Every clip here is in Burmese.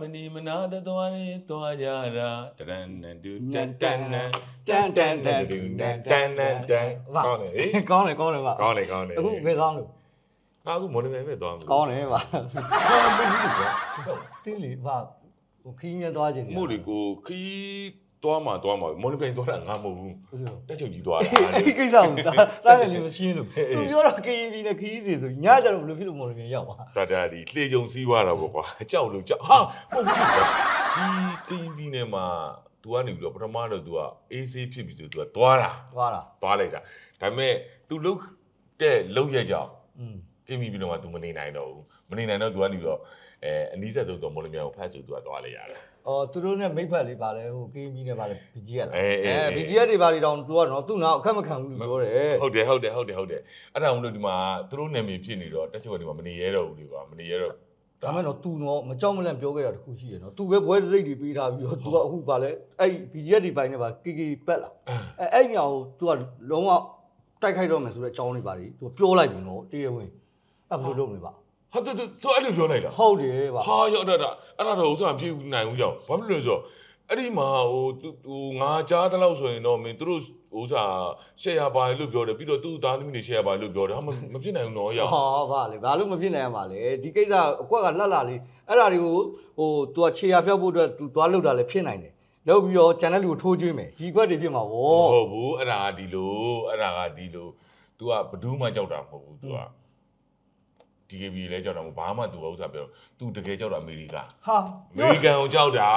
မနေမနာတသွားနေသွားကြတာတရန်နန်ဒူတန်တန်နန်တန်တန်တန်ဒူတန်တန်တန်တန်ကောင်းတယ်ဟေးကောင်းတယ်ကောင်းတယ်ပါကောင်းတယ်ကောင်းတယ်အခုဘယ်ကောင်းလို့ဟာအခုမော်လမြိုင်ပဲသွားမှာကောင်းတယ်ပါဟာမဟုတ်ဘူးကွာတင်းလေပါဟိုခီးမြဲသွားခြင်းမို့လေကိုခီး သွားမှာသွားမှာမော်လမြိုင်သွားတာငါမဟုတ်ဘူး ဟုတ်တယ် တက်ချုပ်ကြီးသွားတာ အဲ့ဒီကိစ္စကိုတာတားတယ်လေမရှင်းလို့သူပြောတော့ KV နဲ့ခီးစီဆိုညကြတော့ဘယ်လိုဖြစ်လို့မော်လမြိုင်ရောက်သွား တာတာဒီလှေကြုံစီးသွားတာပေါ့ကွာကြောက်လို့ကြောက်ဟာဟုတ်ဘူးကွာဒီကင်းပြီးနေမှာ तू ကနေပြီးတော့ပထမတော့ तू က AC ဖြစ်ပြီးဆို तू ကသွားတာ သွားတာ သွားလိုက်တာဒါပေမဲ့ तू လုတ်တဲ့လုတ်ရက်ကြောင် อืม ကင်းပြီးပြီးတော့မှ तू မနေနိုင်တော့ဘူးမနေနိုင်တော့ तू ကနေပြီးတော့အဲအနီးဆက်ဆုံးတော့မော်လမြိုင်ကိုဖတ်ဆို तू ကသွားလိုက်ရတယ် အော်သူတို့နဲ့မိတ်ဖက်လေးပါလဲဟို KV နဲ့ပါလဲ BGS လားအေးအေးအေး BGS တွေပါလေတောင်သူကတော့သူ့နာအခက်မခံဘူးလို့ပြောတယ်ဟုတ်တယ်ဟုတ်တယ်ဟုတ်တယ်ဟုတ်တယ်အဲ့ဒါကြောင့်မလို့ဒီမှာသူတို့နာမည်ဖြစ်နေတော့တက်ချုပ်ကဒီမှာမနေရတော့ဘူးလေကွာမနေရတော့ ဒါမဲ့တော့သူတော့မကြောက်မလန့်ပြောခဲ့တာတခုရှိရနော်သူပဲဘွဲတစ်စိတ်တွေပေးထားပြီးတော့သူကအခုပါလဲအဲ့ BGS တွေပိုင်းနဲ့ပါ KK ပက်လာအဲ့အဲ့ညာကိုသူကလုံးဝတိုက်ခိုက်တော့မယ်ဆိုတဲ့အကြောင်းတွေပါလေသူပြောလိုက်ပြီနော်တရားဝင်အဲ့ဘယ်လိုလုပ်မလဲပါ ဟာသူသူအဲ့လိုပြောလိုက်တာဟုတ်တယ်ပါဟာရောက်တော့တာအဲ့ဒါတော့ဥစ္စာမဖြစ်ဘူးနိုင်ဘူးကြောင့်ဘာဖြစ်လို့လဲဆိုတော့အဲ့ဒီမှာဟိုသူဟိုငါကြားတဲ့လောက်ဆိုရင်တော့မင်းသူတို့ဥစ္စာရှယ်ယာပါလို့ပြောတယ်ပြီးတော့သူ့သားသမီးတွေရှယ်ယာပါလို့ပြောတယ်ဟာမမဖြစ်နိုင်ဘူးတော့ရောက်ဟောပါလေဘာလို့မဖြစ်နိုင်ရမှာလဲဒီကိစ္စအကွက်ကလှလှလေးအဲ့ဒါတွေကိုဟိုသူကခြေရဖျောက်ဖို့အတွက်သူသွားလောက်တာလည်းဖြစ်နိုင်တယ်လောက်ပြီးတော့ channel ကိုထိုးကျွေးမယ်ဒီကွက်တွေဖြစ်မှာဗောမဟုတ်ဘူးအဲ့ဒါကဒီလိုအဲ့ဒါကဒီလို तू ကဘဒူးမှကြောက်တာမဟုတ်ဘူး तू က DKB လဲကြောက်တာမဟုတ်ဘာမှ तू ကဥစ္စာပြော तू တကယ်ကြောက်တာအမေရိကန်ဟာအမေရိကန်ကိုကြောက်တာ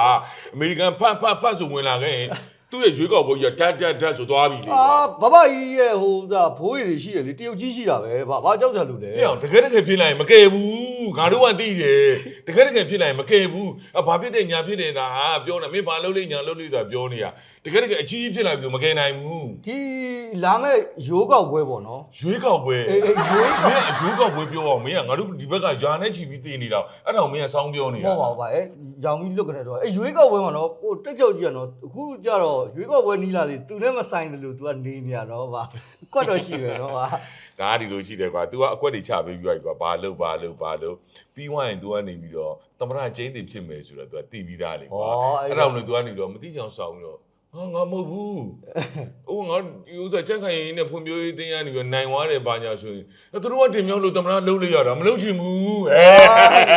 အမေရိကန်ဖတ်ဖတ်ဖတ်ဆိုဝင်လာခဲ့ရင်သူ့ရဲ့ရွေးကောက်ပွဲကြီးကဓာတ်ဓာတ်ဓာတ်ဆိုသွားပြီလေအာကွာဘဘကြီးရဲ့ဟိုသာဘိုးရည်တွေရှိရလေတရုတ်ကြီးရှိတာပဲဘာဘာကြောက်ကြလို့လဲပြအောင်တကယ်တကယ်ဖြစ်လာရင်မကယ်ဘူး ငါတို့ကသိတယ်တကယ်တကယ်ဖြစ်လာရင်မကယ်ဘူးအဘာဖြစ်တယ်ညာဖြစ်တယ်ဒါဟာပြောနေမင်းဘာလုပ်လိမ့်ညာလုပ်လိမ့်ဆိုတာပြောနေတာတကယ်တကယ်အကြီးကြီးဖြစ်လာပြီလို့မကယ်နိုင်ဘူးဒီလာမဲ့ရိုးကောက်ပွဲပေါ့နော်ရွေးကောက်ပွဲအေးအေးရွေးမင်းအရွေးကောက်ပွဲပြောအောင်မင်းကငါတို့ဒီဘက်ကယာနဲ့ချီပြီးတည်နေတာအဲ့ဒါကိုမင်းကစောင်းပြောနေမတာဟုတ်ပါဘူးဗျအဲရောင်ကြီးလွတ်ကနေတော့အဲရွေးကောက်ပွဲမှာတော့ဟိုတက်ကြောက်ကြီးကနော်အခုကြတော့ရွေးကောက်ပွဲနီးလာလေသူလည်းမဆိုင်တယ်လို့ तू ကနေနေရတော့ဗျကွက်တော့ရှိပဲနော်ဗျ ဒါကဒီလိုရှိတယ်ကွာ तू ကအကွက်တွေချပေးပြီးသွားပြီကွာဘာလုပ်ဘာလုပ်ဘာလုပ်ပြီးွားရင် तू ကနေပြီးတော့သမရကျင်းတင်ဖြစ်မယ်ဆိုတော့ तू ကတည်ပြီးသားလေကွာ အဲ့ဒါလို့ तू ကနေတော့မတိချောင်ဆောင်ပြီးတော့ ဟာငါမဟုတ်ဘူး။အိုးငါဒီဥစ္စာချက်ခိုင်ရင်းနဲ့ဖွံ့ဖြိုးရေးတင်းရနေပြီးနိုင်သွားတယ်ဘာညာဆိုရင်သူတို့ကတင်မြောက်လို့တမနာလုံးလိုက်ရတာမလုံးချင်ဘူး။အဲ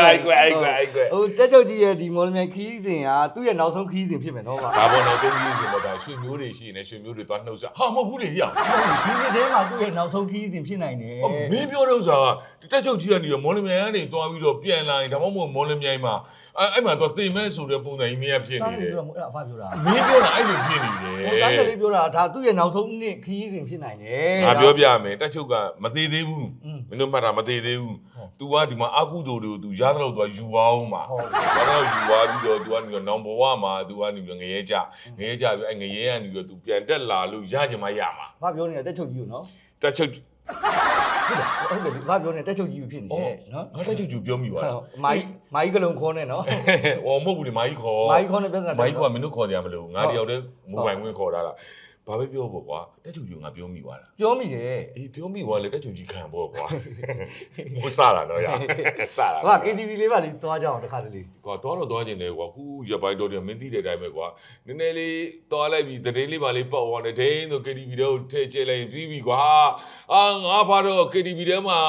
အဲ့ကွယ်အဲ့ကွယ်အဲ့ကွယ်ဟိုတက်ကြောက်ကြီးရဲ့ဒီမော်လမြိုင်ခီးစဉ်ကသူ့ရဲ့နောက်ဆုံးခီးစဉ်ဖြစ်မယ်နော်ဗျဒါပေါ်တော့တုံးကြီးဆိုတော့ဒါရွှေမျိုးတွေရှိနေရွှေမျိုးတွေသွားနှုတ်စားဟာမဟုတ်ဘူးလေရ။ဒီနေ့တည်းမှာသူ့ရဲ့နောက်ဆုံးခီးစဉ်ဖြစ်နိုင်တယ်မင်းပြောတဲ့ဥစ္စာကတက်ချုပ်ကြီးကနေတော့မော်လမြိုင်ကနေသွားပြီးတော့ပြန်လာရင်ဒါမှမဟုတ်မော်လမြိုင်မှာအဲ့အဲ့မှာတော့တင်မဲ့ဆိုတဲ့ပုံစံကြီးမင်းကဖြစ် တား နေ နေ တယ် ပြောအဲ့အဖပြောတာ ။မင်းပြောတာအဲ့လိုဖြစ်နေတယ် ဟိုတားကလေးပြောတာဒါသူ့ရဲ့နောက်ဆုံးနှစ်ခီးစဉ်ဖြစ်နိုင်တယ် ငါပြောပြမယ်တက်ချုပ်ကမသေးသေးဘူး อืม မင်းတို့မှတ်တာမသေးသေးဘူး ဟုတ် तू ကဒီမှာအကုသိုလ်တွေကို तू ရသလောက် तू ယူပါအောင်မှာ ဟုတ် ရသလောက်ယူသွားပြီးတော့ तू ကနေတော့နောင်ဘဝမှာ तू ကနေပြီးတော့ငရဲကြငရဲကြပြီးအဲ့ငရဲကနေပြီးတော့ तू ပြန်တက်လာလို့ရချင်မှရမှာ ဘာပြောနေတာတက်ချုပ်ကြီးကိုနော် တက်ချုပ် ဟုတ်တယ်ဘာပြောနေတက်ချုပ်ကြီးကိုဖြစ်နေတယ်နော်ငါတက်ချုပ်ကျူပြောမိပါလားမိုင်းမိုင်းကလုံးခေါ်နေနော်ဟောမဟုတ်ဘူးလေမာကြီးခေါ်မိုင်းခေါ်နေပြဿနာမာကြီးခေါ်မင်းတို့ခေါ်ကြမလို့ငါတယောက်တည်းမိုဘိုင်ဝင်ခေါ်တာလား ဘာပဲပြောပေါ့ကွာတက်ချုပ်ကျူငါပြောမိပါလားပြောမိတယ်အေးပြောမိပါလေတက်ချုပ်ကြီးခံပေါ့ကွာမစတာတော့ရစတာဟာ KTV လေးပါလေးသွားကြအောင်တစ်ခါတလေကွာတော့တော့သွားကျင်တယ်ကွာခုရပိုင်းတော့တယ်မင်းသိတဲ့အတိုင်းပဲကွာနည်းနည်းလေးသွားလိုက်ပြီးတည်င်းလေးပါလေးပောက်သွားတယ်ဒိန်းဆို KTV တဲ့ကိုထည့်ကျလိုက်ရင်ပြီးပြီကွာအာငါဖာတော့ KTV တဲ့မှာ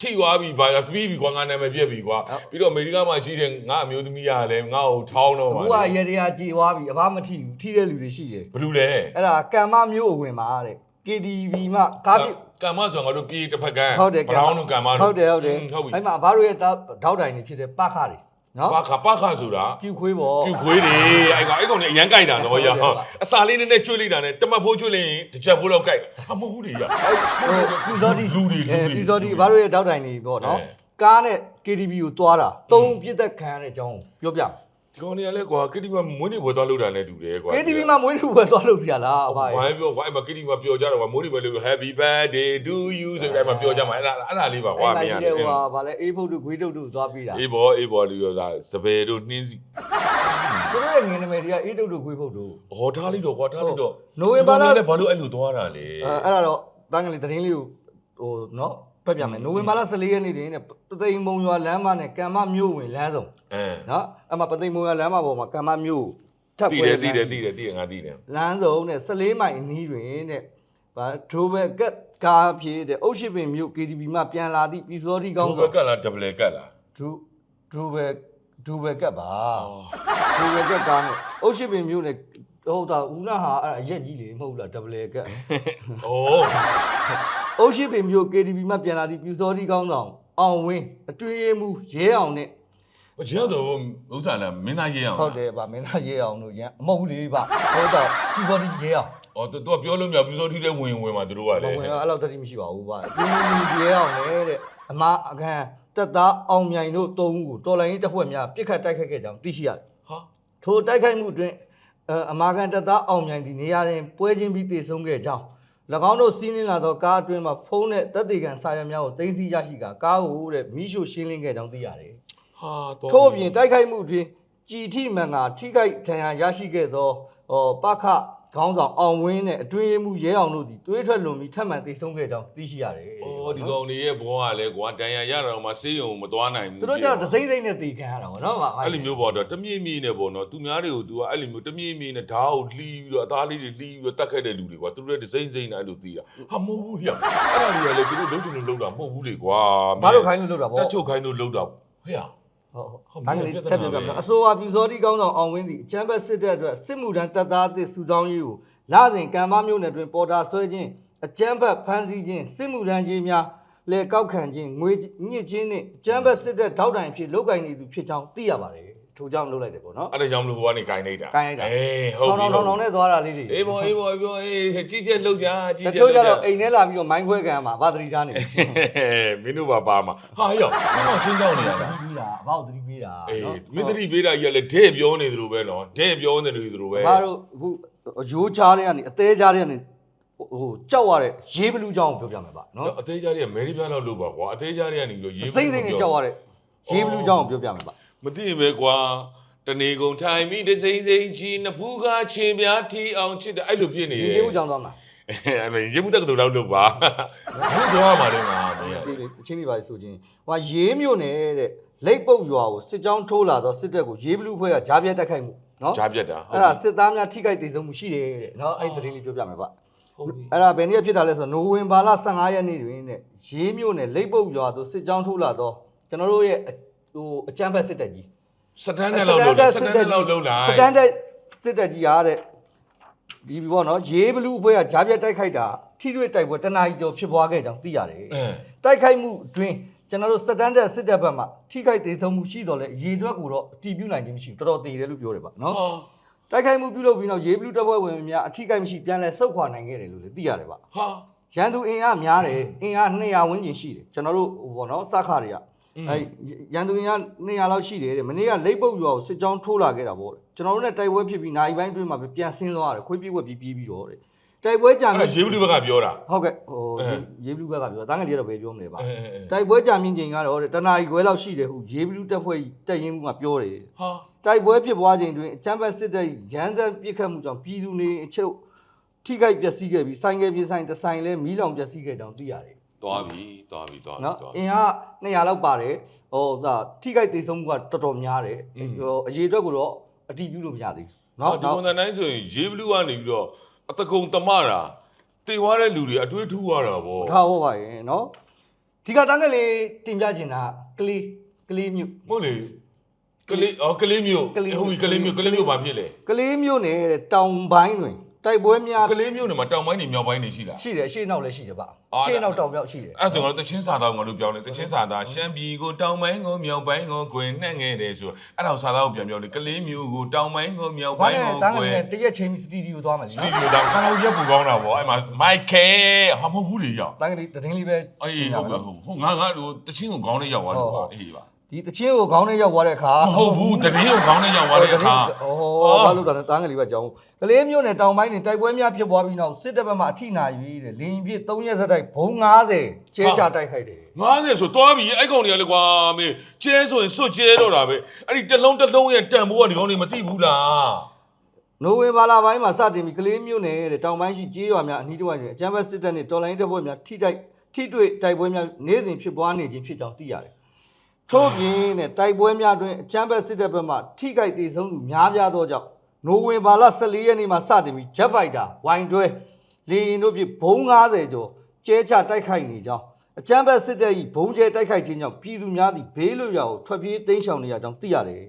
ထိသွားပြီဘာပြီးပြီကွာငါနာမည်ပြက်ပြီကွာပြီးတော့အမေရိကမှာရှိတဲ့ငါအမျိုးသမီးကလည်းငါ့ကိုထောင်းတော့အခုပါကရေတရားကြည်သွားပြီအဘမထိဘူးထိတဲ့လူတွေရှိတယ်ဘယ်လိုလဲအဲ့ဒါကံမမျိုးအဝင်ပါတဲ့ KTV မှာကားပြကံမဆိုငါတို့ပြေးတစ်ဖက်ကဟုတ်တယ်ဘရောင်းတို့ကံမတို့ဟုတ်တယ်ဟုတ်တယ်ဟုတ်ပြီအဲ့မှာအဘတို့ရဲ့တောက်တောက်တိုင်တွေဖြစ်တဲ့ပခတွေ နော်ပါခပါခဆိုတာပြူခွေးပေါ့ပြူခွေးတွေအဲ့ကောင်အဲ့ကောင်နဲ့အရန်ကြိုက်တာတော့ရအစာလေးနည်းနည်းကျွေးလိုက်တာနဲ့တမတ်ဖိုးကျွေးလိုက်ရင်တစ်ချက်ဖိုးလောက်ကြိုက်တာဟာမဟုတ်ဘူးလေရဟိုပြူစောတိလူတွေလူတွေပြူစောတိအဘတို့ရဲ့တောက်တိုင်တွေပေါ့နော်အဲကားနဲ့ KTV ကိုသွားတာသုံးပြစ်သက်ခံရတဲ့အကြောင်းကိုပြောပြ ဒီကောင်တွေကလည်းကွာကတိမမွေးနေပွဲသွားလို့တာနဲ့တူတယ်ကွာ KTV မှာမွေးလူပဲသွားလို့စီရလားအဘဘာရဲ့ပြောကွာအဲ့မှာကတိမပြောကြတော့ကွာမွေးနေပွဲလို့ Happy birthday to you ဆိုပြီးအဲ့မှာပြောကြမှာအဲ့ဒါအဲ့ဒါလေးပါကွာမင်းရအဲ့တယ်ဟိုဟာဗာလဲအေးဖုတ်တို့ဂွေးတုတ်တို့သွားပြီးတာအေးဘောအေးဘောလို့ပြောတာစပယ်တို့နှင်းစီသူတို့ရဲ့ငင်းနမယ်တွေကအေးတုတ်တို့ဂွေးဖုတ်တို့ဟောထားလိုက်တော့ကွာထားလိုက်တော့နိုဝင်ဘာလလည်းဘာလို့အဲ့လိုသွားတာလဲ အဲအဲ့ဒါတော့တန်းကလေးသတင်းလေးကိုဟိုနော် ဖတ်ပြမယ်နိုဝင်ဘာလ14ရက်နေ့တွင်တဲ့ပသိမ်မုံရွာလမ်းမနဲ့ကံမမြို့ဝင်လမ်းဆောင်အဲနော်အဲ့မှာပသိမ်မုံရွာလမ်းမပေါ်မှာကံမမြို့ထပ်တည်ပွဲတယ်တည်တယ်တည်တယ်တည်တယ်ငါတည်တယ်လမ်းဆောင်နဲ့14မိုင်အနီးတွင်တဲ့ဗာဒရိုဘယ်ကတ်ကားဖြစ်တဲ့အုတ်ရှိပင်မြို့ KTV မှပြန်လာသည့်ပြည်စောတိကောင်းဒူဘဆောင်ကတ်လားဒဘလကတ်လားဒရူဒရူဘယ်ဒရူဘယ်ကတ်ပါဒရူဘယ်ကတ်ကားနဲ့အုတ်ရှိပင်မြို့နဲ့ဟုတ်တာဦးနာဟာအဲ့ဒါအရက်ကြီးလေမဟုတ်လားဒဘလကတ်အိုး ။အုပ်ရှိပင်မြို့ KDB မှပြန်လာသည့်ပြူစောတိကောင်းဆောင်အောင်ဝင်းအတွင်းရေးမှုရဲအောင်နဲ့ဟိုကျတော့ဥစ္စာလားမင်းသားရဲအောင်ဟုတ်တယ်ဗျမင်းသားရဲအောင်တို့ရန်အမဟုတ်လေးဗျဟိုတော့ပြူစောတိရဲအောင်အော်သူကပြောလို့မရဘူးပြူစောတိတဲ့ဝင်ဝင်မှာသူတို့ကလေဝင်အဲ့လောက်တတိမရှိပါဘူးဗျပြူစောတိရဲအောင်လေတဲ့အမအကန်တက်သားအောင်မြိုင်တို့သုံးဦးကိုတော်လိုင်းရေးတပ်ဖွဲ့များပြစ်ခတ်တိုက်ခိုက်ခဲ့ကြောင်းသိရှိရတယ်ဟာထိုတိုက်ခိုက်မှုတွင်အမာကန်တပ်သားအောင်မြိုင်ဒီနေရာတွင်ပွဲချင်းပြီးတေဆုံးခဲ့ကြောင်း င်းတို့စီးနင်းလာသောကားအတွင်းမှာဖုံးတဲ့တပ်တေကန်စာရွက်များကိုသိမ်းဆည်းရရှိကကားကိုတဲ့မိရှုရှင်းလင်းခဲ့ကြောင်းသိရတယ်ဟာတော့။ထို့အပြင်တိုက်ခိုက်မှုအတွင်းကြည်ထိမှန်ကထိခိုက်ဒဏ်ရာရရှိခဲ့သောဟောပခ ခေါင်းဆောင်အောင်ဝင်းနဲ့အတွင်းရေးမှုရဲအောင်တို့သည်တွေးထွက်လွန်ပြီးထပ်မံတည်ဆုံခဲ့ကြောင်းသိရှိရတယ်။အော်ဒီကောင်တွေရဲ့ဘဝကလည်းကွာတန်ရရတော့မှစေးရုံမသွားနိုင်ဘူးသူတို့ကျတော့ဒစိမ့်စိမ့်နဲ့တည်ခံရတာပေါ့နော်။အဲ့လိုမျိုးပေါ့တော့တမြင့်မြင့်နဲ့ပေါ့နော်သူများတွေကို तू ကအဲ့လိုမျိုးတမြင့်မြင့်နဲ့ဓာတ်ကိုလှီးပြီးတော့အသားလေးတွေလှီးပြီးတော့တတ်ခဲ့တဲ့လူတွေကွာသူတို့ရဲ့ဒစိမ့်စိမ့်နဲ့အဲ့လိုသိတာဟာမဟုတ်ဘူးဟိယအဲ့ဒါတွေကလည်းသူတို့လုံးချင်လို့လုံးတာမဟုတ်ဘူးလေကွာဘာလို့ခိုင်းလို့လုပ်တာပေါ့တက်ချုပ်ခိုင်းလို့လုံးတာဟ ဟဲ့ဟုတ်ဟုဟုတ်တ်ပြီဘာကလေးပြဿနာထပ်ပြပြပဲမယ်အစိုးရပြူစောတိကောင်းဆောင်အောင်ဝင်းသည်အချမ်းဘတ်စစ်တဲ့အတွက်စစ်မှုထမ်းတပ်သားအသစ်စုတောင်းရေးကိုလာစဉ်ကံမမျိုးနယ်တွင်ပေါ်တာဆွဲခြင်းအချမ်းဘတ်ဖမ်းဆီးခြင်းစစ်မှုထမ်းခြင်းများလဲကောက်ခံခြင်းငွေညစ်ခြင်းနှင့်အချမ်းဘတ်စစ်တဲ့ထောက်တိုင်ဖြစ်လုတ်ကင်နေသူဖြစ်ကြောင်းသိရပါတယ် ထို့ကြောင့်လုပ်လိုက်တယ်ပေါ့နော်အဲ့ဒါကြောင့်မလို့ဟိုကနေဂိုင်းလိုက်တာဂိုင်းလိုက်တာအေးဟုတ်ပြီထောင်ထောင်ထောင်နဲ့သွားတာလေးတွေအေးဘောအေးဘောပြောအေးကြီးကျက်လောက်ကြကြီးတကျက်ချို့ကျလောက်တော့အိမ်ထဲလာပြီးတော့မိုင်းခွဲခံရမှာဗာသတိထားနေတယ်မင်းတို့ပါပါမှာဟာရောက်မင်းတို့ချင်းကြောင်းနေရတာသတိပေးတာအဘောက်သတိပေးတာအေးနော်မင်းတတိပေးတာကြီးကလည်းတဲ့ပြောနေသလိုပဲနော်တဲ့ပြောနေတယ်လို့ပဲဘာတို့အခုရိုးချားတဲ့ကနေအသေးချားတဲ့ကနေဟိုကြောက်ရတဲ့ရေးဘလူးကြောင်းကိုပြောပြမယ်ဗျနော်အသေးကြားတွေကမဲရီပြားလောက်လို့ပါကွာအသေးကြားတွေကနေပြီးတော့ရေးစိမ့်စိမ့်နဲ့ကြောက်ရတဲ့ရေးဘလူးကြောင်းကိုပြောပြမယ်ဗျ မသိပဲကွာတနေကုန်ထိုင်ပြီးတစိမ့်စိမ့်ကြီးနဖူးကားချင်ပြားထီအောင်ချစ်တယ်အဲ့လိုဖြစ်နေတယ်ရေးဘလူးကြောင်းသွားမှာအဲ့မရေဘူးတက်ကတူလောက်လို့ပါဘယ်လိုသွားမှာလဲငါမင်းဒီလေအချင်းတွေပါဆိုချင်းဟိုရေးမြို့နယ်တဲ့လိတ်ပုတ်ရွာကိုစစ်ကြောင်းထိုးလာတော့စစ်တပ်ကိုရေးဘလူးဖွဲ့ကဂျားပြက်တက်ခိုက်မှုနော်ဂျားပြက်တာအဲ့ဒါစစ်သားများထိခိုက်ဒေဆုံးမှုရှိတယ်တဲ့နော်အဲ့ဒီသတင်းလေးပြောပြမယ်ဗျဟုတ်ပြီအဲ့ဒါဘယ်နေ့ဖြစ်တာလဲဆိုတော့နိုဝင်ဘာလ15ရက်နေ့တွင်တဲ့ရေးမြို့နယ်လိတ်ပုတ်ရွာသို့စစ်ကြောင်းထိုးလာတော့ကျွန်တော်တို့ရဲ့ ဟိုအကြမ်းဖက်စစ်တပ်ကြီးစတန်နဲ့လောက်လို့စတန်နဲ့လောက်လုံးလိုက်စတန်ဒတ်စစ်တပ်ကြီးအားတဲ့ဒီဘောနော်ရေးဘလူးအဖွဲ့ကဂျားပြက်တိုက်ခိုက်တာထိတွေ့တိုက်ပွဲတနားရီကျော်ဖြစ်ပွားခဲ့ကြောင်းသိရတယ်အဲတိုက်ခိုက်မှုအတွင်းကျွန်တော်တို့စတန်ဒတ်စစ်တပ်ဘက်မှထိခိုက်ဒေဆုံးမှုရှိတော့လဲရေတွက်ကိုတော့အတီးပြုနိုင်ခြင်းမရှိဘူးတော်တော်တည်တယ်လို့ပြောတယ်ဗျနော်ဟာတိုက်ခိုက်မှုပြုလုပ်ပြီးနောက်ရေးဘလူးတပ်ဖွဲ့ဝင်များအထိခိုက်မရှိပြန်လဲဆုတ်ခွာနိုင်ခဲ့တယ်လို့လည်းသိရတယ်ဗျဟာရန်သူအင်အားများတယ်အင်အား200ဝန်းကျင်ရှိတယ်ကျွန်တော်တို့ဟိုဘောနော်စခါတွေက အဲရန်သူအင်အား200လောက်ရှိတယ်တဲ့မနေ့ကလိတ်ပုတ်ရွာကိုစစ်ကြောင်းထိုးလာခဲ့တာပေါ့တဲ့ကျွန်တော်တို့ ਨੇ တိုက်ပွဲဖြစ်ပြီးနိုင်ပိုင်းတွင်းမှာပဲပြန်ဆင်းသွားရတယ်ခွေးပြေးဝက်ပြီးပြေးပြီးတော့တဲ့တိုက်ပွဲကြံအဲ့ဒါရေဘူးလူဘက်ကပြောတာဟုတ်ကဲ့ဟိုအဲရေးဘလူးဘက်ကပြောတာတန်းငယ်လေးကတော့ဘယ်ပြောမလဲပါအဲအဲတိုက်ပွဲကြံမြင့်ချိန်ကတော့တဲ့တနာရီခွဲလောက်ရှိတယ်ဟုရေးဘလူးတပ်ဖွဲ့တက်ရင်ကပြောတယ်ဟာတိုက်ပွဲဖြစ်ပွားချိန်တွင်အချမ်းဘတ်စစ်တပ်ရန်သက်ပြစ်ခတ်မှုကြောင့်ပြည်သူနေအချုပ်ထိခိုက်ပျက်စီးခဲ့ပြီးဆိုင်ကယ်ပြေးဆိုင်တစ်ဆိုင်လဲမီးလောင်ပျက်စီးခဲ့ကြောင်းသိရတယ် သွားပြီသွားပြီသွားပြီနော်သွားအင်အား200လောက်ပါတယ်ဟိုသာထိခိုက်ဒေဆုံးမှုကတော်တော်များတယ်အင်း ဟိုအရေးအတွက်ကိုတော့အတိပြုလို့မရသေးဘူးနော်နော်ဒီပုံစံတိုင်းဆိုရင်ရေဘလူးကနေပြီးတော့အတကုံတမတာတေသွားတဲ့လူတွေအတွေးထူးရတာဗောထားဟောပါရင်နော်ဒီကတန်းကလေးတင်ပြချင်တာကလေးကလေးမြို့ ဟုတ်လေကလေးအော်ကလေးမျိုးကလေးမျိုးဟုတ်ပြီကလေးမျိုးကလေးမျိုးဘာဖြစ်လဲကလေးမြို့နယ်တဲ့တောင်ပိုင်းတွင် တိုက်ပွဲများကလေးမျိုးနေမှာတောင်ပိုင်းနေမြောက်ပိုင်းနေရှိလားရှိတယ်အရှေ့နောက်လည်းရှိတယ်ဗျအာအရှေ့နောက်တောင်ပြောက်ရှိတယ်အဲ့ဒါဆိုတော့တချင်းစာသားကိုငါတို့ပြောင်းတယ်တချင်းစာသားရှမ်းပြည်ကိုတောင်ပိုင်းကိုမြောက်ပိုင်းကိုကွယ်နှက်ငယ်တယ်ဆိုအဲ့ဒါကိုစာသားကိုပြန်ပြောတယ်ကလေးမျိုးကိုတောင်ပိုင်းကိုမြောက်ဘာပိုင်းလဲကိုတန်းကကွယ်လေးတရက်ချင်းစတီဒီယိုသွားမယ်လေစတီနော်ဒီယိုတောင်ကာလာရက်ပူကောင်းတာဗောအဲ့မှာမိုက်ကဲဟာမဟုတ်ဘူးလေရောက်တန်းကလေးတတင်းလေးပဲအေးဟုတ်ပြီဟုတ်ဟုတ်ငါငါတို့တချင်းကိုခေါင်းနဲ့ရောက်သွားလို့ဟုတ်ပါဟုတ်အေးပါ ဒီတချင်းကိုခေါင်းနဲ့ရောက်သွားတဲ့အခါမဟုတ်ဘူးတရင်ကိုခေါင်းနဲ့ရောက်သွားတဲ့အခါဩဘာလို့လဲတန်းကလေးပဲကြောင်းကလေးမျိုးနဲ့တောင်ပိုင်းနေတိုက်ပွဲများဖြစ်ပွားပြီးနောက်စစ်တပ်ဘက်မှအထိနာ၍တဲ့လင်းပြည့်3ရက်ဆက်တိုက်ဘုံ90ကျဲချတိုက်ခိုက်တယ်90ဆိုသွားပြီအဲ့ကောင်တွေကလည်းကွာမင်းကျဲဆိုရင်စွတ်ကျဲတော့တာပဲအဲ့ဒီတစ်လုံးတစ်လုံးရဲ့တန်ဖိုးကဒီကောင်တွေမသိဘူးလားနိုဝင်ဘာလပိုင်းမှာစတင်ပြီးကလေးမျိုးနဲ့တဲ့တောင်ပိုင်းရှိကျေးရွာများအနီးတစ်ဝိုက်တွင်အကြမ်းဖက်စစ်တပ်နှင့်တော်လိုင်းတပ်ဖွဲ့များထိတိုက်ထိတွေ့တိုက်ပွဲများနေ့စဉ်ဖြစ်ပွားနေခြင်းဖြစ်ကြောင်းသိရတယ် ထို့ပြင်နဲ့တိုက်ပွဲများတွင်အကြမ်းဖက်စစ်တပ်ဘက်မှထိခိုက်ဒေဆုံးသူများပြားသောကြောင့်နိုဝင်ဘာလ14ရက်နေ့မှစတင်ပြီး Jet Fighter ဝိုင်တွဲလေရင်တို့ဖြင့်ဘုံ90ကျော်ကျဲချတိုက်ခိုက်နေကြောင်းအကြမ်းဖက်စစ်တပ်၏ဘုံကျဲတိုက်ခိုက်ခြင်းကြောင့်ပြည်သူများသည်ဘေးလွတ်ရာကိုထွက်ပြေးတိမ်းရှောင်နေရကြောင်းသိရတယ်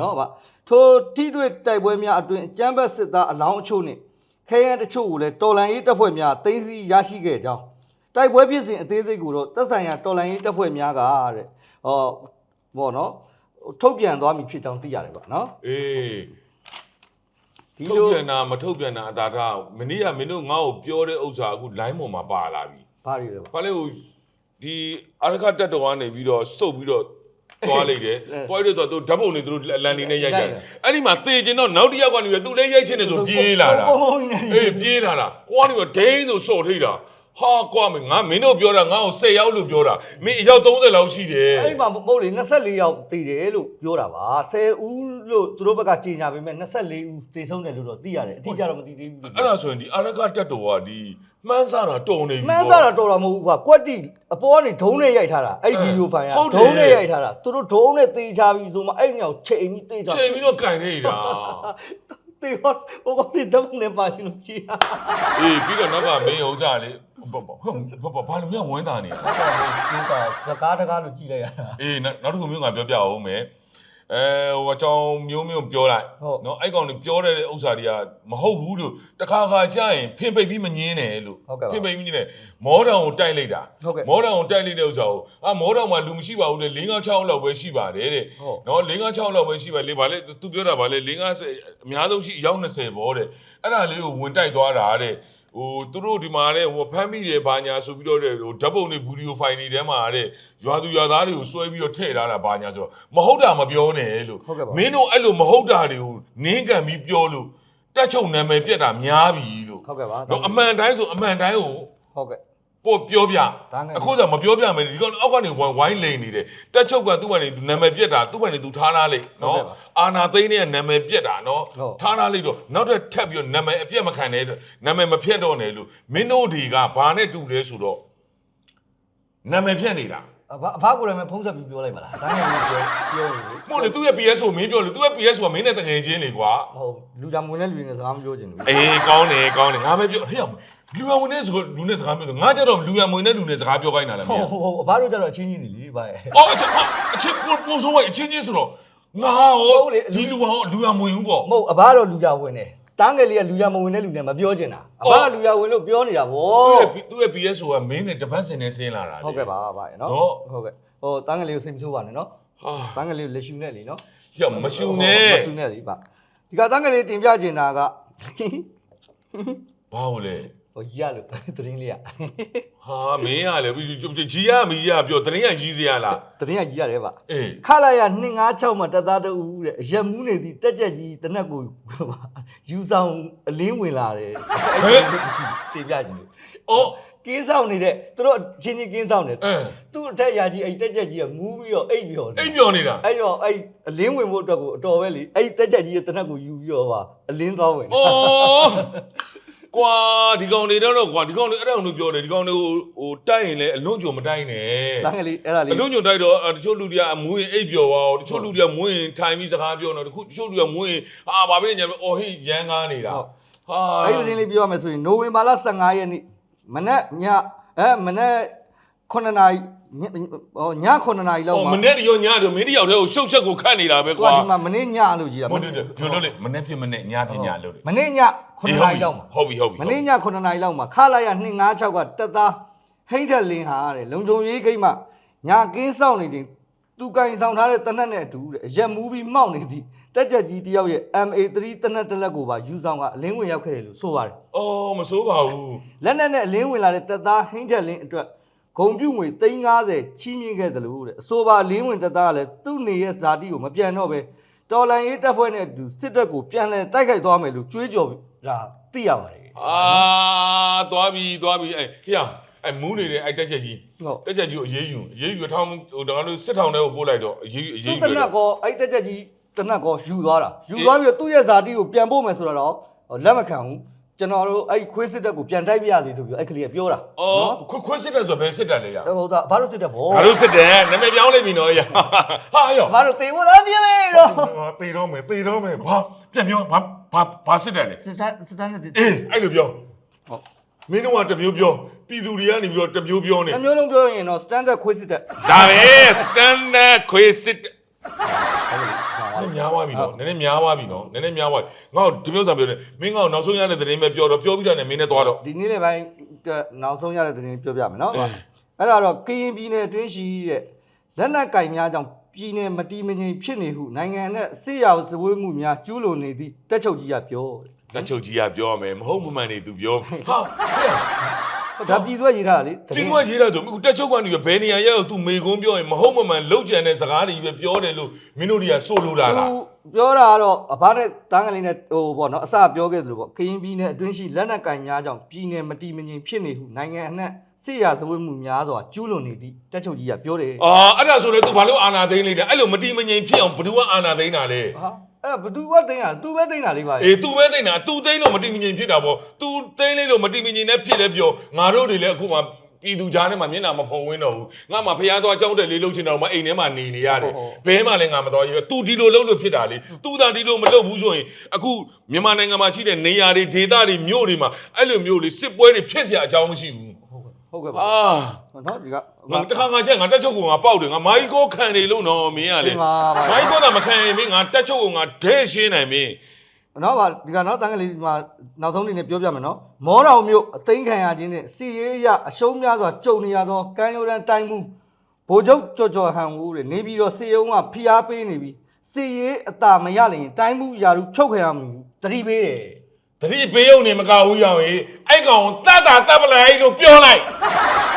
နော်ဗျထိုထိတွေ့တိုက်ပွဲများအတွင်အကြမ်းဖက်စစ်သားအလောင်းအချို့နှင့်ခဲယမ်းတချို့ကိုလည်းတော်လန်ရေးတပ်ဖွဲ့များသိမ်းဆည်းရရှိခဲ့ကြောင်းတိုက်ပွဲဖြစ်စဉ်အသေးစိတ်ကိုတော့သက်ဆိုင်ရာတော်လန်ရေးတပ်ဖွဲ့များကတဲ့ ဟောဘောနော်ထုတ်ပြန်သွားပြီဖြစ်ကြောင်းသိရတယ်ဗျနော်အေးဒီထုတ်လိုပြန်တာမထုတ်ပြန်တာအတာထားမနေ့ကမင်းတို့ငါ့ကိုပြောတဲ့ဥစ္စာအခု line ပေါ်မှာပါလာပြီဘာတွေလဲဗျဘာလဲဟိုဒီအာရခတက်တော်ကနေပြီးတော့စုပ်ပြီးတော့သွားလိုက်တယ်အဲသွားရတော့သူဓာတ်ပုံတွေသူတို့လန်နေနဲ့ရိုက်ကြရိုတယ်က်တယ်အဲ့ဒီမှာတေချင်တော့နောက်တစ်ယောက်ကနေပြီးသူလည်းရိုက်ချင်တယ်ဆိုပြေးလာတာဟုတ်ဟုတ်နေအေးပြေးလာတာဟိုကနေပြီးဒိန်းဆိုစော်ထိတာ ဟာကွာမင်းငါမင်းတို့ပြောတာငါ့ကို10ရောက်လို့ပြောတာမင်းအယောက်30လောက်ရှိတယ်အဲ့ဒီမှာမဟုတ်လေ24ယောက်တည်တယ်လို့ပြောတာပါ10ဦးလို့သူတို့ဘက်ကကြေညာပေးမဲ့24ဦးတည်ဆုံးတယ်လို့တော့သိရတယ်အတိအကျတော့မသိသေးဘူးလို့အဲ့ဒါဆိုရင်ဒီအာရခတက်တော်ကဒီမှန်းစားတာတုံနေပြီမန်းစားတာတော်တာမဟုတ်ဘူးကွာကွက်တီအပေါ်ကနေဒုံးနဲ့ရိုက်ထားတာအဲ့ဗီဒီယိုဖိုင်ကဟုတ်တယ်ဒုံးနဲ့ရိုက်ထားတာသူတို့ဒုံးနဲ့တေးချပြီးဆိုမှအဲ့ညောင်ချိန်ပြီးတေးချချိန်ပြီးတော့ကန်နေတာ တေးဟောဟိုကောင်ဒီဒုံးနဲ့ပါရှင်လို့ကြည့်တာအေးပြီးတော့နောက်ကမင်းဟုတ်ကြလေဘာဘာဘာဘာလို့မြဝင်းတာနေဟုတ်ကဲ့ဒီကစကားတကားလို့ကြည့်လိုက်ရတာ အေးနောက်တစ်ခုမျိုးငါပြောပြအောင်မယ် အဲဟိုအကြောင်းမျိုးမျိုးပြောလိုက်ဟုတ်နော်အဲ့ကောင်တွေပြောတဲ့ဥစ္စာတွေကမဟုတ်ဘူးလို့တခါခါကြာရင်ဖင်ပိတ်ပြီးမငင်းနဲ့လို့ဟုတ်ကဲ့ပါဖင်ပိတ်ပြီးနေတယ်မောတောင်ကိုတိုက်လိုက်တာဟုတ်ကဲ့မောတောင်ကိုတိုက်လိုက်တဲ့ဥစ္စာကိုအာမောတောင်မှာလူမရှိပါဘူးလေ၄၅6လောက်ပဲရှိပါတယ်တဲ့ဟုတ်နော်၄၅6လောက်ပဲရှိပါလေဗာလေသူပြောတာဗာလေ၄၅အများဆုံးရှိအယောက်20ဘောတဲ့အဲ့ဒါလေးကိုဝင်တိုက်သွားတာတဲ့ ဟိုသူတို့ဒီမှာတဲ့ဟိုဖမ်းမိတယ်ဘာညာဆိုပြီးတော့တဲ့ဟိုဓာတ်ပုံတွေဗီဒီယိုဖိုင်တွေထဲမှာတဲ့ရွာသူရွာသားတွေကိုစွဲပြီးတော့ထည့်ထားတာဘာညာဆိုတော့မဟုတ်တာမပြောနဲ့လို့ဟုတ်ကဲ့ပါ မင်းတို့အဲ့လိုမဟုတ်တာတွေကိုနင်းကန်ပြီးပြောလို့တက်ချုပ်နာမည်ပြက်တာများပြီလို့ဟုတ်ကဲ့ပါနော်အမှန်တိုင်းဆိုအမှန်တိုင်းကိုဟုတ်ကဲ့ ပို့ပြောပြဒါငယ်အခုကမပြောပြမယ်ဒီကောင်အောက်ကနေဝိုင်းဝိုင်းလိန်နေတယ်တက်ချုပ်ကသူ့ဘာနေသူနာမည်ပြက်တာသူ့ဘာနေသူထားထားလိုက်နော်အာနာသိန်းနဲ့နာမည်ပြက်တာနော်ဟုတ်ထားထားလိုက်တော့နောက်ထပ်ထပ်ပြီးတော့နာမည်အပြက်မခံနဲ့နာမည်မဖြတ်တော့နဲ့လို့မင်းတို့တွေကဘာနဲ့တူလဲဆိုတော့နာမည်ဖြတ်နေတာ အဘအဘကိုလည်းမဖုံးဆက်ပြီးပြောလိုက်ပါလားဒါငယ်လေးပြောပြောနေလေမဟုတ်လေသူ့ရဲ့ PS ကိုမင်းပြောလေသူ့ရဲ့ PS ကမင်းနဲ့တငယ်ချင်းလေကွာဟုတ်လူကြမဝင်တဲ့လူတွေနဲ့စကားမပြောချင်ဘူးအေးကောင်းတယ်ကောင်းတယ်ငါပဲပြောဟေ့အောင်လူရမဝင်တဲ့ဆိုလူနဲ့စကားပြောငါကြတော့လူရမဝင်တဲ့လူနဲ့စကားပြောခိုင်းတာလားမဟုတ်င်းဟုတ်ဟုတ်အဘတို့ကျတော့အချင်းကြီးနေလေဗျာအော်အချက်အချက်ပို့ပို့ဆိုးဝိုင်းအချင်းချင်းဆိုတော့ငါဟောဟုတ်လေဒီလူဟောလူရမဝင်ဘူးပေါ့မဟုတ်အဘတော့လူကြဝင်တယ် တန်းငယ်လေးကလူကြမဝင်တဲ့လူနဲ့မပြောချင်တာအဘကလူကြဝင်လို့ပြောနေတာဗောသူ့ရဲ့သူ့ရဲ့ PS ကမင်းနဲ့တပတ်စင်နဲ့ဆင်းလာတာလေဟုတ်ကဲ့ပါဗျာနော်နော်ဟုတ်ကဲ့ဟိုတန်းငယ်လေးကိုစိတ်မဆိုးပါနဲ့နော်ဟာတန်းငယ်လေးကိုလက်ရှူနဲ့လीနော်ရမရှူနဲ့မရှူနဲ့လीပါဒီကတန်းငယ်လေးတင်ပြချင်တာကဘာလို့လဲ ဟိုရလို့သတင်းလေးကဟာမင်းရလေပြီးကြီးရမကြီးရပြောတရင်ရကြီးစရာလားသတင်းကကြီးရတယ်ဗျအေးခလာရ256မှာတက်သားတူတဲ့အရက်မူးနေသည်တက်ကြက်ကြီးတနက်ကိုယူဆောင်အလင်းဝင်လာတယ်အဲ့ဒီတင်ပြချင်တယ်အော်ကင်းဆောင်နေတဲ့သူတို့ချင်းချင်းကင်းဆောင်နေအဲသူ့အထက်ရာကြီးအဲ့တက်ကြက်ကြီးကမူးပြီးတော့အိပ်ပြီးတော့အိပ်ပြောနေတာအဲ့တော့အဲ့အလင်းဝင်ဖို့အတွက်ကိုအတော်ပဲလေအဲ့တက်ကြက်ကြီးရဲ့တနက်ကိုယူပြီးတော့ပါအလင်းသွားဝင်အော် ကွာဒီကောင်တွေတော့ကွာဒီကောင်တွေအဲ့ဒါကိုပြောတယ်ဒီကောင်တွေဟိုဟိုတိုက်ရင်လည်းအလွန်ကြုံမတိုက်နဲ့တန်းကလေးအဲ့ဒါလေးအလွန်ကြုံတိုက်တော့တချို့လူတွေကမွေးရင်အိပ်ပျော်သွားအောင်တချို့လူတွေကမွေးရင်ထိုင်ပြီးစကားပြောတော့တခုတချို့လူကမွေးရင်အာဘာဖြစ်နေညာအော်ဟိရန်ကားနေတာဟာအဲ့ဒီသတင်းလေးပြောရမယ်ဆိုရင်နိုဝင်ဘာလ15ရက်နေ့မနက်ညအဲမနက်9နာရီ ညဟိုည9နာရီလောက်ဟောမှာမနေ့တရောညတော့မင်းတယောက်တည်းကိုရှုပ်ချက်ကိုခတ်နေတာပဲသူကွာကဒီမှာမနေ့ညလို့ကြီးတာဟုတ်တယ်တယ်ပြောလို့လေမနေ့ဖြစ်မနေ့ညဖြစ်ညလို့လေမနေ့ည9နာရီလောက်မှာဟုတ်ပြီဟုတ်ပြီမနေ့ည9နာရီလောက်မှာခလာရ256ကတက်သားဟိမ့်ထက်လင်းဟာတဲ့လုံခြုံရေးဂိတ်မှာညကင်းဆောင်နေတယ်သူကင်ဆောင်ထားတဲ့တနက်နဲ့အတူတဲ့အရက်မူပြီးမှောက်နေသည်တက်ကြက်ကြီးတယောက်ရဲ့ MA3 တနက်တစ်လက်ကိုပါယူဆောင်ကအလင်းဝင်ရောက်ခဲ့တယ်လို့ဆိုပါတယ်အော်မစိုးပါဘူးလက်နက်နဲ့အလင်းဝင်လာတဲ့တပ်သားဟင်းချက်လင်းအတွက် ဂုံပြုငွေ350ချီးမြှင့်ခဲ့တယ်လို့တဲ့အဆိုပါလင်းဝင်တပ်သားကလည်းသူ့နေရဲ့ဇာတိကိုမပြန်တော့ပဲတော်လန်ရေးတပ်ဖွဲ့နဲ့အတူစစ်တပ်ကိုပြန်လဲတိုက်ခိုက်သွားမယ်လို့ကြွေးကြော်တာသိရပါတယ်အာသွားပြီသွားပြီအဲ့ဟေ့အဲ့မူးနေတဲ့အဲ့တက်ချက်ကြီးဟုတ်တက်ချက်ကြီးကိုအေးယူအေးယူထောင်းဟိုဒါလို့စစ်ထောင်ထဲကိုပို့လိုက်တော့အေးယူအေးသူယူတနက်ကောအဲ့တက်ချက်ကြီးတနက်ကောယူသွားတာယူသွားပြီးတော့သူ့ရဲ့ဇာတိကိုပြန်ပို့မယ်ဆိုတော့လက်မခံဘူး ကျွန်တော်တို့အဲ့ခွေးစစ်တပ်ကိုပြန်တိုက်ပြရစီဆိုပြီးအဲ့ကလေးကပြောတာအော်ခွခွစစ်တယ်ဆိုဘယ်စစ်တယ်လဲရဟိုဒါဘာလို့စစ်တပ်ဗောငါတို့စစ်တယ်နာမည်ပြောင်းလိုက်ပြီနော်ရဟာရောဘာလို့တေဖို့လားပြမေတော့တေတော့မယ်တေတော့မယ်ဘာပြန်ပြောဘာဘာဘာစစ်တယ်လဲစစ်တပ်စစ်တပ်နဲ့အေးအဲ့လိုပြောဟုတ်မင်းတို့ကတစ်မျိုးပြောပြည်သူတွေကနေပြီးတော့တစ်မျိုးပြောနေအမျိုးလုံးပြောရင်တော့ standard ခွေးစစ်တပ်ဒါပဲစတန်ဒတ်ခွေစစ် နည်းများသွားပြီနော်နည်းနည်းများသွားပြီနော်နည်းနည်းများသွားပြီငါ့ကိုဒီမျိုးစားပြောနေမင်းငါ့ကိုနောက်ဆုံးရတဲ့သတင်းပဲပြောတော့ပြောပြီးတာနဲ့မင်းနဲ့သွားတော့ဒီနေ့လည်းပိုင်းနောက်ဆုံးရတဲ့သတင်းပြောပြမယ်နော်အဲအဲ့ဒါတော့ကရင်ပြည်နယ်အတွင်းရှိတဲ့လက်နက်ကင်များကြောင့်ပြည်နယ်မတီမငြိမ်ဖြစ်နေဟုနိုင်ငံနဲ့စစ်ရာဇဝေးမှုများကျူးလွန်နေသည့်တက်ချုပ်ကြီးကပြောတယ်လက်ချုပ်ကြီးကပြောမယ်မဟုတ်မမှန်နေသူပြောဟာ ဒါပြည်သူကရေးထားတာလေပြင်းခွက်ရေးတာဆိုအခုတက်ချုပ်ကနေဘယ်နေရာရောက်သူမေကုန်းပြောရင်မဟုတ်မမှန်လောက်ကြံတဲ့စကားတွေပဲပြောတယ်လို့မင်းတို့တွေကစိုးလို့တာလားသူပြောတာကတော့အဘနဲ့တန်းကလေးနဲ့ဟိုပေါ့နော်အစပြောခဲ့သလိုပေါ့ကရင်ပြည်နယ်အတွင်းရှိလက်နက်ကင်များကြောင့်ပြည်နယ်မတီမငြိမ်ဖြစ်နေဟုနိုင်ငံအနှံ့စစ်ရာဇဝေးမှုများစွာကျူးလွန်နေသည့်တက်ချုပ်ကြီးကပြောတယ်အာအဲ့ဒါဆိုလေ तू ဘာလို့အာနာသိမ့်လိုက်တယ်အဲ့လိုမတီမငြိမ်ဖြစ်အောင်ဘယ်သူကအာနာသိမ့်တာလဲဟာ အဲ့ဘသူကတိန်တာသူပဲတိန်တာလေးပါ အေး तू ပဲသိမ့်တာ तू သိမ့်လို့မတီမငြိမ်ဖြစ်တာပေါ့ तू သိမ့်လိုက်လို့မတီမငြိမ်နဲ့ဖြစ်လဲပြောငါတို့တွေလည်းအခုမှပြည်သူကြားထဲမှာမျက်နှာမဖုံဝင်းတော့ဘူးငါမှဖျားသွားကြောင်းတက်လေးလှုပ်ချင်တော့မှအိမ်ထဲမှာနေနေရတယ်ဘဲမှလည်းငါမတော်ရဘူး तू ဒီလိုလှုပ်လို့ဖြစ်တာလေ तू သာဒီလိုမလှုပ်ဘူးဆိုရင်အခုမြန်မာနိုင်ငံမှာရှိတဲ့နေရာတွေဒေသတွေမြို့တွေမှာအဲ့လိုမျိုးလေစစ်ပွဲတွေဖြစ်เสียအကြောင်းမရှိဘူး ဟုတ်ကဲ့ပါ အာ နော်ဒီကငါတခါငါချက်ငါတက်ချုပ်ကိုငါပေါက်တယ်ငါမိုင်းကိုခံနေလို့နော်မင်းကလေဒီမှာပါမိုင်းကိုကမခံရင်မင်းငါတက်ချုပ်ကိုငါဒဲရှင်းနိုင်မင်းနော်ဗာဒီကနော်တန်းကလေးဒီမှာနောက်ဆုံးအနေနဲ့ပြောပြမယ်နော်မောတော်မြို့အသိမ်းခံရခြင်းနဲ့စီရေးရအရှုံးများစွာကြုံနေရသောကမ်းရိုးတန်းတိုင်းမှုဗိုလ်ချုပ်ကြော်ကြော်ဟန်ဦးတဲ့နေပြီးတော့စီယုံကဖိအားပေးနေပြီးစီရေးအတာမရလျင်တိုင်းမှုယာရုချုပ်ခံရမှုတတိပေးတယ်တတိပေးုံနေမကဘူးရောင်ကြီးအဲ့ကောင်တတ်တာတတ်ပလိုက်လို့ပြောလိုက်ဟ